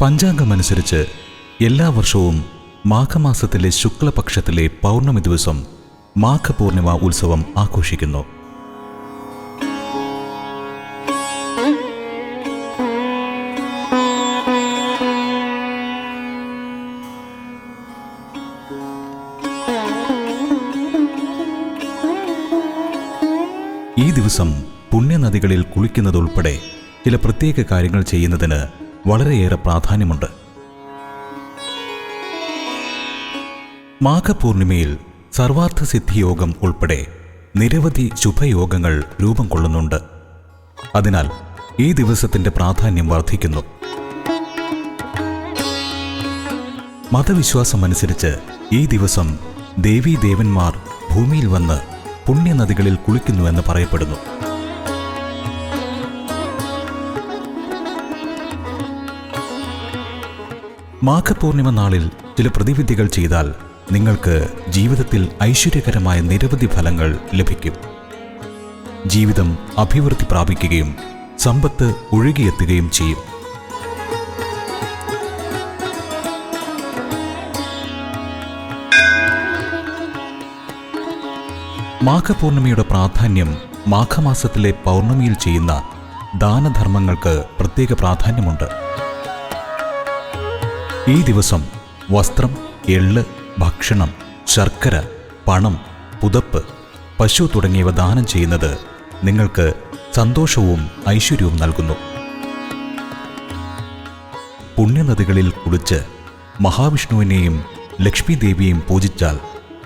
പഞ്ചാംഗമനുസരിച്ച് എല്ലാ വർഷവും മാഘമാസത്തിലെ ശുക്ലപക്ഷത്തിലെ പൗർണമി ദിവസം മാഘപൂർണിമ ഉത്സവം ആഘോഷിക്കുന്നു. ഈ ദിവസം പുണ്യനദികളിൽ കുളിക്കുന്നതുൾപ്പെടെ ചില പ്രത്യേക കാര്യങ്ങൾ ചെയ്യുന്നതിന് വളരെയേറെ പ്രാധാന്യമുണ്ട്. മാഘപൂർണിമയിൽ സർവാർത്ഥ സിദ്ധിയോഗം ഉൾപ്പെടെ നിരവധി ശുഭയോഗങ്ങൾ രൂപം കൊള്ളുന്നുണ്ട്. അതിനാൽ ഈ ദിവസത്തിന്റെ പ്രാധാന്യം വർദ്ധിക്കുന്നു. മതവിശ്വാസം അനുസരിച്ച് ഈ ദിവസം ദേവീദേവന്മാർ ഭൂമിയിൽ വന്ന് പുണ്യനദികളിൽ കുളിക്കുന്നുവെന്ന് പറയപ്പെടുന്നു. മാഘപൂർണിമ നാളിൽ ചില പ്രതിവിധികൾ ചെയ്താൽ നിങ്ങൾക്ക് ജീവിതത്തിൽ ഐശ്വര്യകരമായ നിരവധി ഫലങ്ങൾ ലഭിക്കും. ജീവിതം അഭിവൃദ്ധി പ്രാപിക്കുകയും സമ്പത്ത് ഒഴുകിയെത്തുകയും ചെയ്യും. മാഘപൂർണിമയുടെ പ്രാധാന്യം മാഘമാസത്തിലെ പൗർണമിയിൽ ചെയ്യുന്ന ദാനധർമ്മങ്ങൾക്ക് പ്രത്യേക പ്രാധാന്യമുണ്ട്. ഈ ദിവസം വസ്ത്രം എള്ള് ഭക്ഷണം ശർക്കര പണം പുതപ്പ് പശു തുടങ്ങിയവ ദാനം ചെയ്യുന്നത് നിങ്ങൾക്ക് സന്തോഷവും ഐശ്വര്യവും നൽകുന്നു. പുണ്യനദികളിൽ കുളിച്ച് മഹാവിഷ്ണുവിനെയും ലക്ഷ്മി ദേവിയെയും പൂജിച്ചാൽ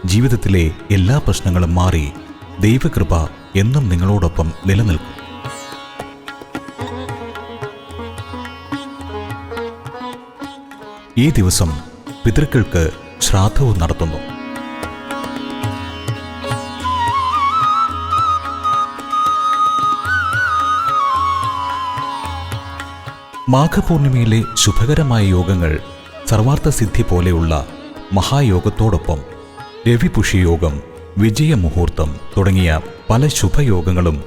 ജീവിതത്തിലെ എല്ലാ പ്രശ്നങ്ങളും മാറി ദൈവകൃപ എന്നും നിങ്ങളോടൊപ്പം നിലനിൽക്കും. ഈ ദിവസം പിതൃക്കൾക്ക് ശ്രാദ്ധവും നടത്തുന്നു. മാഘപൂർണിമയിലെ ശുഭകരമായ യോഗങ്ങൾ സർവാർത്ഥ സിദ്ധി പോലെയുള്ള മഹായോഗത്തോടൊപ്പം രവിപുഷിയോഗം വിജയമുഹൂർത്തം തുടങ്ങിയ പല ശുഭയോഗങ്ങളും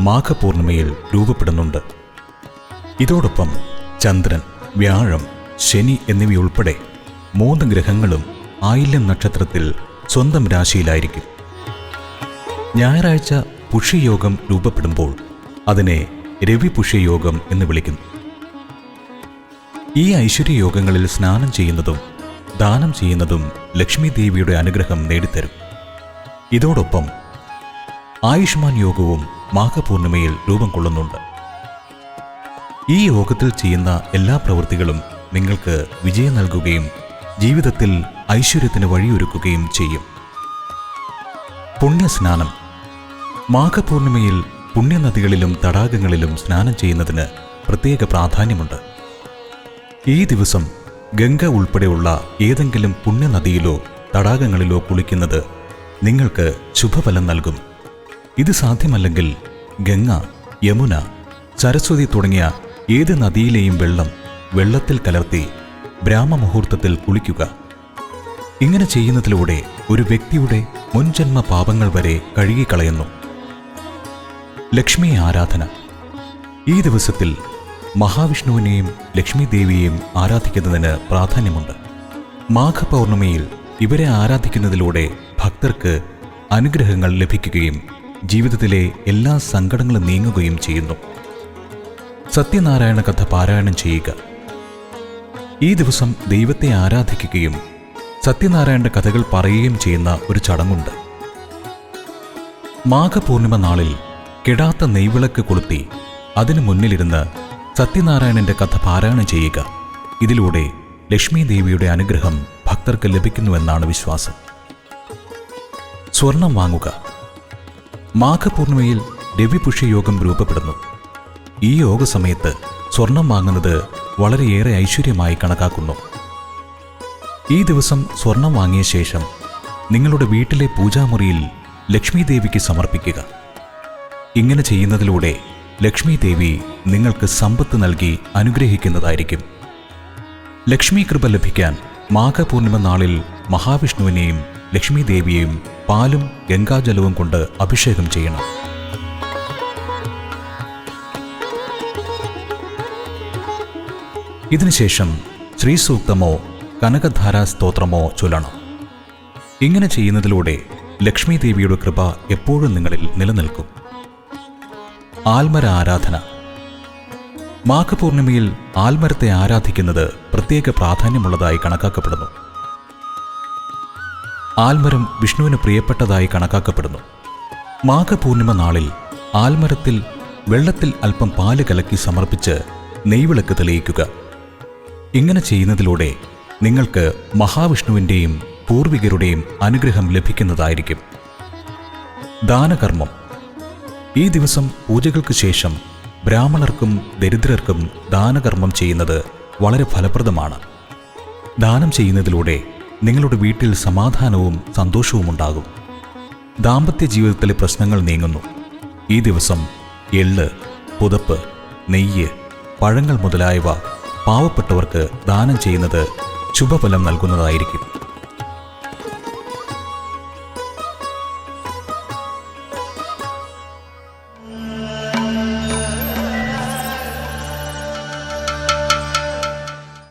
മാഘപൂർണിമയിൽ രൂപപ്പെടുന്നുണ്ട്. ഇതോടൊപ്പം ചന്ദ്രൻ വ്യാഴം ശനി എന്നിവയുൾപ്പെടെ മൂന്ന് ഗ്രഹങ്ങളും ആയില്യം നക്ഷത്രത്തിൽ സ്വന്തം രാശിയിലായിരിക്കും. ഞായറാഴ്ച പുഷ്യയോഗം രൂപപ്പെടുമ്പോൾ അതിനെ രവി പുഷ്യയോഗം എന്ന് വിളിക്കുന്നു. ഈ ഐശ്വര്യയോഗങ്ങളിൽ സ്നാനം ചെയ്യുന്നതും ദാനം ചെയ്യുന്നതും ലക്ഷ്മി ദേവിയുടെ അനുഗ്രഹം നേടിത്തരും. ഇതോടൊപ്പം ആയുഷ്മാൻ യോഗവും മാഘപൂർണിമയിൽ രൂപം കൊള്ളുന്നുണ്ട്. ഈ യോഗത്തിൽ ചെയ്യുന്ന എല്ലാ പ്രവൃത്തികളും നിങ്ങൾക്ക് വിജയം നൽകുകയും ജീവിതത്തിൽ ഐശ്വര്യത്തിന് വഴിയൊരുക്കുകയും ചെയ്യും. പുണ്യസ്നാനം. മാഘപൂർണിമയിൽ പുണ്യനദികളിലും തടാകങ്ങളിലും സ്നാനം ചെയ്യുന്നതിന് പ്രത്യേക പ്രാധാന്യമുണ്ട്. ഈ ദിവസം ഗംഗ ഉൾപ്പെടെയുള്ള ഏതെങ്കിലും പുണ്യനദിയിലോ തടാകങ്ങളിലോ കുളിക്കുന്നത് നിങ്ങൾക്ക് ശുഭഫലം നൽകും. ഇത് സാധ്യമല്ലെങ്കിൽ ഗംഗ യമുന സരസ്വതി തുടങ്ങിയ ഏത് നദിയിലെയും വെള്ളം വെള്ളത്തിൽ കലർത്തി ബ്രാഹ്മമുഹൂർത്തത്തിൽ കുളിക്കുക. ഇങ്ങനെ ചെയ്യുന്നതിലൂടെ ഒരു വ്യക്തിയുടെ മുൻജന്മ പാപങ്ങൾ വരെ കഴുകിക്കളയുന്നു. ലക്ഷ്മി ആരാധന. ഈ ദിവസത്തിൽ മഹാവിഷ്ണുവിനെയും ലക്ഷ്മി ദേവിയെയും ആരാധിക്കുന്നതിന് പ്രാധാന്യമുണ്ട്. മാഘപൗർണമിയിൽ ഇവരെ ആരാധിക്കുന്നതിലൂടെ ഭക്തർക്ക് അനുഗ്രഹങ്ങൾ ലഭിക്കുകയും ജീവിതത്തിലെ എല്ലാ സങ്കടങ്ങളും നീങ്ങുകയും ചെയ്യുന്നു. സത്യനാരായണ കഥ പാരായണം ചെയ്യുക. ഈ ദിവസം ദൈവത്തെ ആരാധിക്കുകയും സത്യനാരായണന്റെ കഥകൾ പറയുകയും ചെയ്യുന്ന ഒരു ചടങ്ങുണ്ട്. മാഘപൂർണിമ നാളിൽ കെടാത്ത നെയ്വിളക്ക് കൊളുത്തി അതിനു മുന്നിലിരുന്ന് സത്യനാരായണന്റെ കഥ പാരായണം ചെയ്യുക. ഇതിലൂടെ ലക്ഷ്മി ദേവിയുടെ അനുഗ്രഹം ഭക്തർക്ക് ലഭിക്കുന്നുവെന്നാണ് വിശ്വാസം. സ്വർണം വാങ്ങുക. മാഘപൂർണിമയിൽ രവിപുഷ്യയോഗം രൂപപ്പെടുന്നു. ഈ യോഗ സമയത്ത് സ്വർണം വാങ്ങുന്നത് വളരെയേറെ ഐശ്വര്യമായി കണക്കാക്കുന്നു. ഈ ദിവസം സ്വർണം വാങ്ങിയ ശേഷം നിങ്ങളുടെ വീട്ടിലെ പൂജാമുറിയിൽ ലക്ഷ്മി ദേവിക്ക് സമർപ്പിക്കുക. ഇങ്ങനെ ചെയ്യുന്നതിലൂടെ ലക്ഷ്മി ദേവി നിങ്ങൾക്ക് സമ്പത്ത് നൽകി അനുഗ്രഹിക്കുന്നതായിരിക്കും. ലക്ഷ്മി കൃപ ലഭിക്കാൻ മാഘപൂർണിമ നാളിൽ മഹാവിഷ്ണുവിനെയും ലക്ഷ്മി ദേവിയെയും പാലും ഗംഗാജലവും കൊണ്ട് അഭിഷേകം ചെയ്യണം. ഇതിനുശേഷം ശ്രീസൂക്തമോ കനകധാരാ സ്തോത്രമോ ചൊല്ലണം. ഇങ്ങനെ ചെയ്യുന്നതിലൂടെ ലക്ഷ്മി ദേവിയുടെ കൃപ എപ്പോഴും നിങ്ങളിൽ നിലനിൽക്കും. ആൽമര ആരാധന. മാഘപൂർണിമയിൽ ആൽമരത്തെ ആരാധിക്കുന്നത് പ്രത്യേക പ്രാധാന്യമുള്ളതായി കണക്കാക്കപ്പെടുന്നു. ആൽമരം വിഷ്ണുവിന് പ്രിയപ്പെട്ടതായി കണക്കാക്കപ്പെടുന്നു. മാഘപൂർണിമ നാളിൽ ആൽമരത്തിൽ വെള്ളത്തിൽ അല്പം പാൽ കലക്കി സമർപ്പിച്ച് നെയ്വിളക്ക് തെളിയിക്കുക. ഇങ്ങനെ ചെയ്യുന്നതിലൂടെ നിങ്ങൾക്ക് മഹാവിഷ്ണുവിന്റെയും പൂർവികരുടെയും അനുഗ്രഹം ലഭിക്കുന്നതായിരിക്കും. ദാനകർമ്മം. ഈ ദിവസം പൂജകൾക്ക് ശേഷം ബ്രാഹ്മണർക്കും ദരിദ്രർക്കും ദാനകർമ്മം ചെയ്യുന്നത് വളരെ ഫലപ്രദമാണ്. ദാനം ചെയ്യുന്നതിലൂടെ നിങ്ങളുടെ വീട്ടിൽ സമാധാനവും സന്തോഷവും ഉണ്ടാകും. ദാമ്പത്യ ജീവിതത്തിലെ പ്രശ്നങ്ങൾ നീങ്ങുന്നു. ഈ ദിവസം എള്ള് പുതപ്പ് നെയ്യ് പഴങ്ങൾ മുതലായവ പാവപ്പെട്ടവർക്ക് ദാനം ചെയ്യുന്നത് ശുഭഫലം നൽകുന്നതായിരിക്കും.